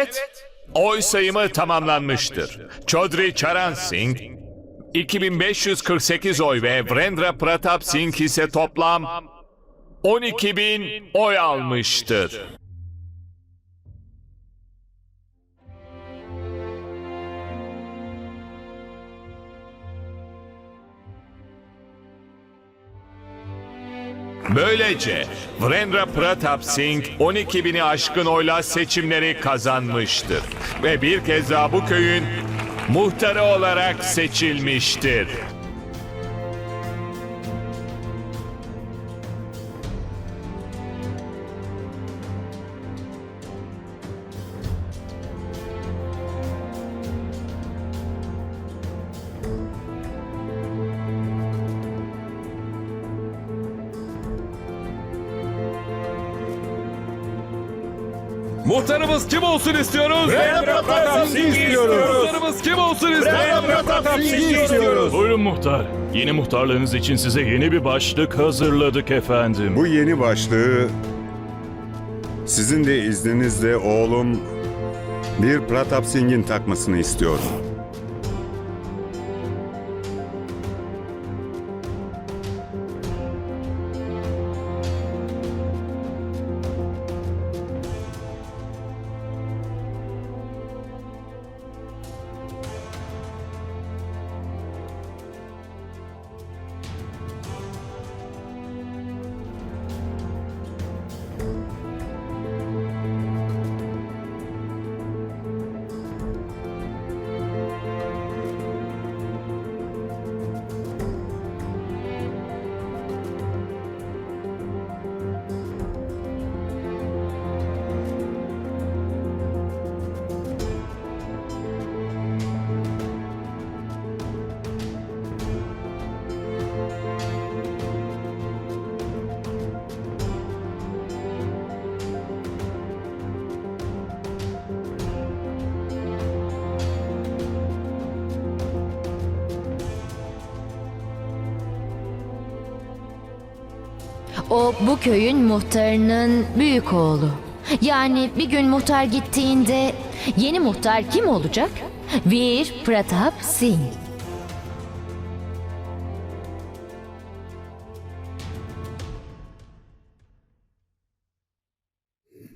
Evet, oy sayımı tamamlanmıştır. Chaudhry Charan Singh 2548 oy ve Vrendra Pratap Singh ise toplam 12.000 oy almıştır. Böylece Vrendra Pratap Singh 12 bini aşkın oyla seçimleri kazanmıştır. Ve bir kez daha bu köyün muhtarı olarak seçilmiştir. Muhtarımız kim olsun istiyoruz? Vrendra Pratap Singh istiyoruz. Muhtarımız kim olsun istiyoruz? Vrendra Pratap Singh istiyoruz. Buyurun muhtar. Yeni muhtarlığınız için size yeni bir başlık hazırladık efendim. Bu yeni başlığı sizin de izninizle oğlum bir Pratap Singh'in takmasını istiyorum. O bu köyün muhtarının büyük oğlu. Yani bir gün muhtar gittiğinde yeni muhtar kim olacak? Vir Pratap Singh.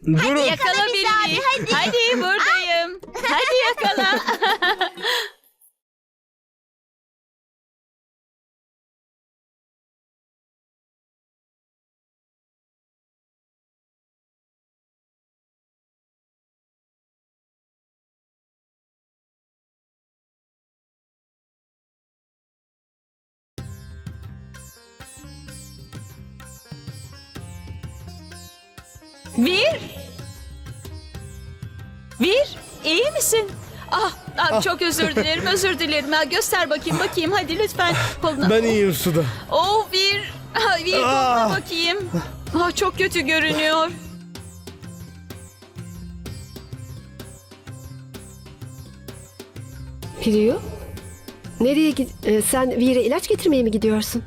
Durun. Yakala birini. Hadi. hadi buradayım. Hadi yakala. Bir. Bir. iyi misin? Ah, ah, çok özür dilerim, özür dilerim. Ha, göster bakayım, bakayım. Hadi lütfen koluna. Ben iyiyim Suda. Oh bir. Ah, bir koluna bakayım. Ah, çok kötü görünüyor. Priyu? Nereye gid... e, sen Vir'e ilaç getirmeye mi gidiyorsun?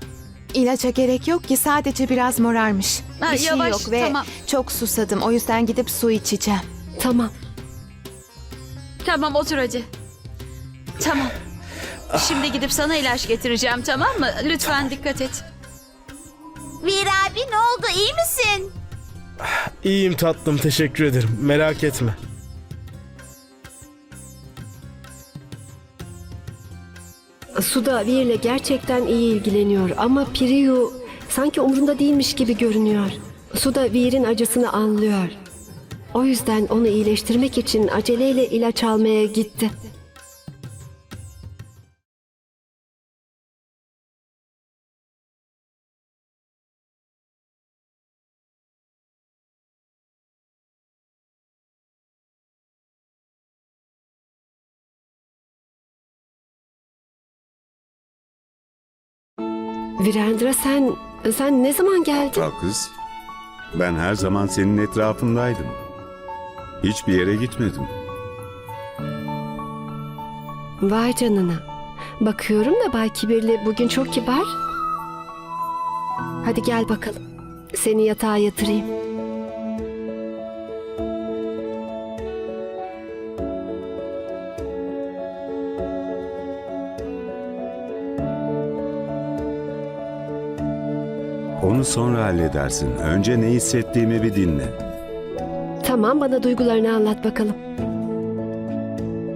İlaca gerek yok ki sadece biraz morarmış. Ha, bir şey yavaş, yok ve tamam. çok susadım. O yüzden gidip su içeceğim. Tamam. Tamam otur hadi. Tamam. Şimdi gidip sana ilaç getireceğim tamam mı? Lütfen dikkat et. Bir abi ne oldu iyi misin? İyiyim tatlım teşekkür ederim. Merak etme. Suda Vir'le gerçekten iyi ilgileniyor ama Priyu sanki umrunda değilmiş gibi görünüyor. Suda Vir'in acısını anlıyor. O yüzden onu iyileştirmek için aceleyle ilaç almaya gitti. Virendra sen sen ne zaman geldin? Al kız, ben her zaman senin etrafındaydım. Hiçbir yere gitmedim. Vay canına. Bakıyorum da Bay Kibirli bugün çok kibar. Hadi gel bakalım. Seni yatağa yatırayım. Onu sonra halledersin. Önce ne hissettiğimi bir dinle. Tamam bana duygularını anlat bakalım.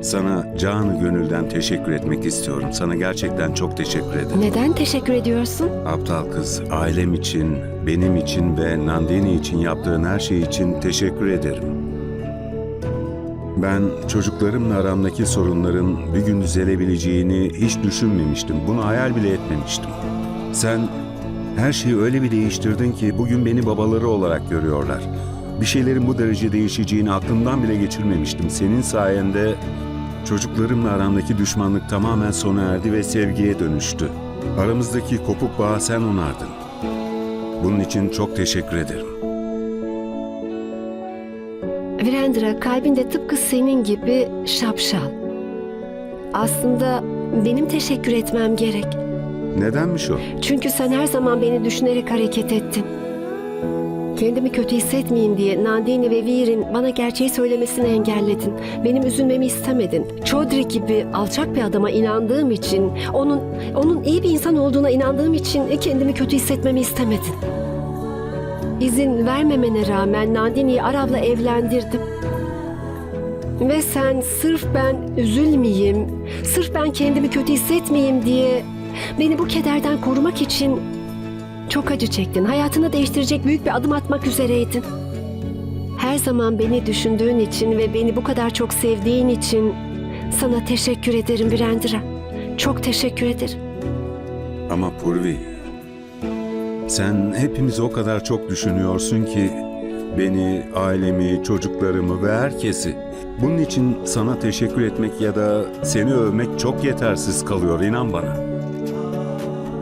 Sana canı gönülden teşekkür etmek istiyorum. Sana gerçekten çok teşekkür ederim. Neden teşekkür ediyorsun? Aptal kız, ailem için, benim için ve Nandini için yaptığın her şey için teşekkür ederim. Ben çocuklarımla aramdaki sorunların bir gün düzelebileceğini hiç düşünmemiştim. Bunu hayal bile etmemiştim. Sen her şeyi öyle bir değiştirdin ki bugün beni babaları olarak görüyorlar. Bir şeylerin bu derece değişeceğini aklımdan bile geçirmemiştim. Senin sayende çocuklarımla aramdaki düşmanlık tamamen sona erdi ve sevgiye dönüştü. Aramızdaki kopuk bağı sen onardın. Bunun için çok teşekkür ederim. Virendra kalbinde tıpkı senin gibi şapşal. Aslında benim teşekkür etmem gerek. Nedenmiş o? Çünkü sen her zaman beni düşünerek hareket ettin. Kendimi kötü hissetmeyeyim diye Nandini ve Veer'in bana gerçeği söylemesini engelledin. Benim üzülmemi istemedin. Chaudhry gibi alçak bir adama inandığım için, onun onun iyi bir insan olduğuna inandığım için kendimi kötü hissetmemi istemedin. İzin vermemene rağmen Nandini'yi Arav'la evlendirdim. Ve sen sırf ben üzülmeyeyim, sırf ben kendimi kötü hissetmeyeyim diye beni bu kederden korumak için çok acı çektin. Hayatını değiştirecek büyük bir adım atmak üzereydin. Her zaman beni düşündüğün için ve beni bu kadar çok sevdiğin için sana teşekkür ederim Virendra. Çok teşekkür ederim. Ama Purvi, sen hepimizi o kadar çok düşünüyorsun ki beni, ailemi, çocuklarımı ve herkesi. Bunun için sana teşekkür etmek ya da seni övmek çok yetersiz kalıyor inan bana.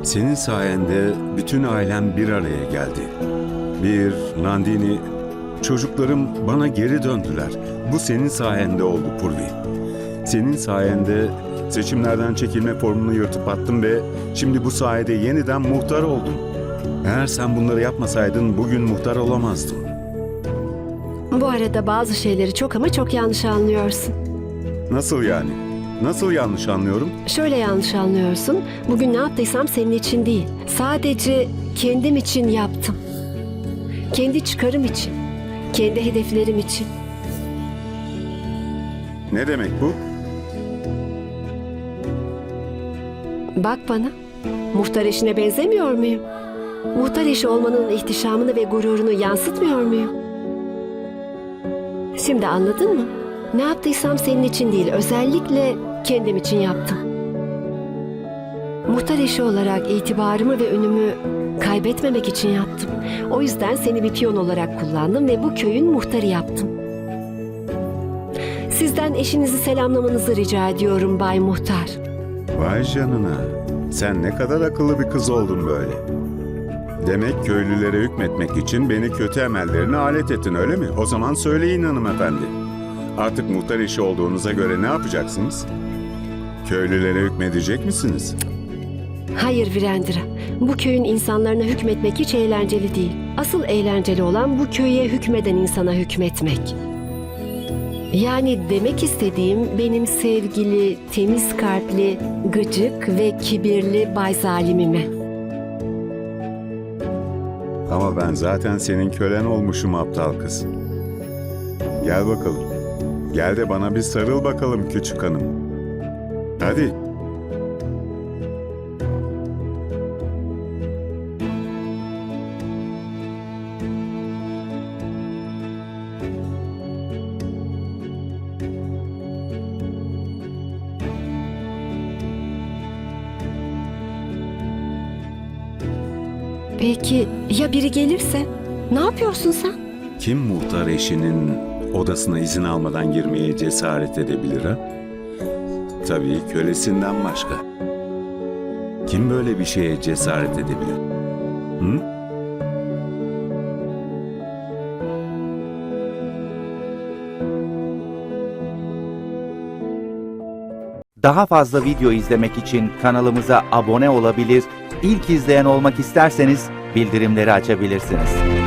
Senin sayende bütün ailem bir araya geldi. Bir, Nandini, çocuklarım bana geri döndüler. Bu senin sayende oldu Purvi. Senin sayende seçimlerden çekilme formunu yırtıp attım ve şimdi bu sayede yeniden muhtar oldum. Eğer sen bunları yapmasaydın bugün muhtar olamazdım. Bu arada bazı şeyleri çok ama çok yanlış anlıyorsun. Nasıl yani? Nasıl yanlış anlıyorum? Şöyle yanlış anlıyorsun. Bugün ne yaptıysam senin için değil. Sadece kendim için yaptım. Kendi çıkarım için. Kendi hedeflerim için. Ne demek bu? Bak bana. Muhtar eşine benzemiyor muyum? Muhtar eşi olmanın ihtişamını ve gururunu yansıtmıyor muyum? Şimdi anladın mı? Ne yaptıysam senin için değil, özellikle kendim için yaptım. Muhtar eşi olarak itibarımı ve önümü kaybetmemek için yaptım. O yüzden seni bir piyon olarak kullandım ve bu köyün muhtarı yaptım. Sizden eşinizi selamlamanızı rica ediyorum Bay Muhtar. Vay canına. Sen ne kadar akıllı bir kız oldun böyle. Demek köylülere hükmetmek için beni kötü emellerine alet ettin öyle mi? O zaman söyleyin hanımefendi. Artık muhtar işi olduğunuza göre ne yapacaksınız? Köylülere hükmedecek misiniz? Hayır Virendra. Bu köyün insanlarına hükmetmek hiç eğlenceli değil. Asıl eğlenceli olan bu köye hükmeden insana hükmetmek. Yani demek istediğim benim sevgili, temiz kalpli, gıcık ve kibirli Bay Zalimime. Ama ben zaten senin kölen olmuşum aptal kız. Gel bakalım. Gel de bana bir sarıl bakalım küçük hanım. Hadi. Peki ya biri gelirse? Ne yapıyorsun sen? Kim muhtar eşinin odasına izin almadan girmeye cesaret edebilir ha? Tabii kölesinden başka. Kim böyle bir şeye cesaret edebilir? Hı? Daha fazla video izlemek için kanalımıza abone olabilir, ilk izleyen olmak isterseniz bildirimleri açabilirsiniz.